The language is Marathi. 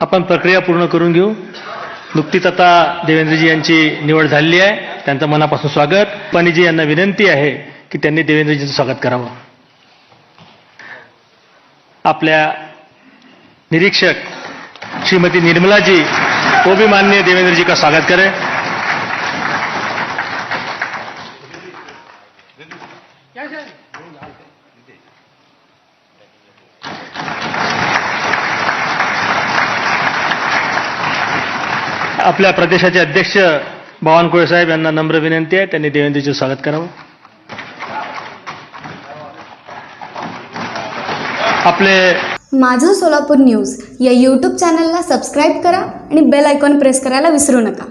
आपण प्रक्रिया पूर्ण करून घेऊ. नुकतीच आता देवेंद्रजी यांची निवड झालेली आहे. त्यांचं मनापासून स्वागत. पाणीजी यांना विनंती आहे की त्यांनी देवेंद्रजीचं स्वागत करावं. आपल्या निरीक्षक श्रीमती निर्मलाजी वो भी माननीय देवेंद्रजी का स्वागत करें. आपल्या प्रदेशाचे अध्यक्ष बावनकुळे साहेब यांना नम्र विनंती आहे. त्यांनी देवेंद्रजीचं स्वागत करावं. आपले माझं सोलापूर न्यूज या यूट्यूब चॅनलला सबस्क्राईब करा आणि बेल आयकॉन प्रेस करायला विसरू नका.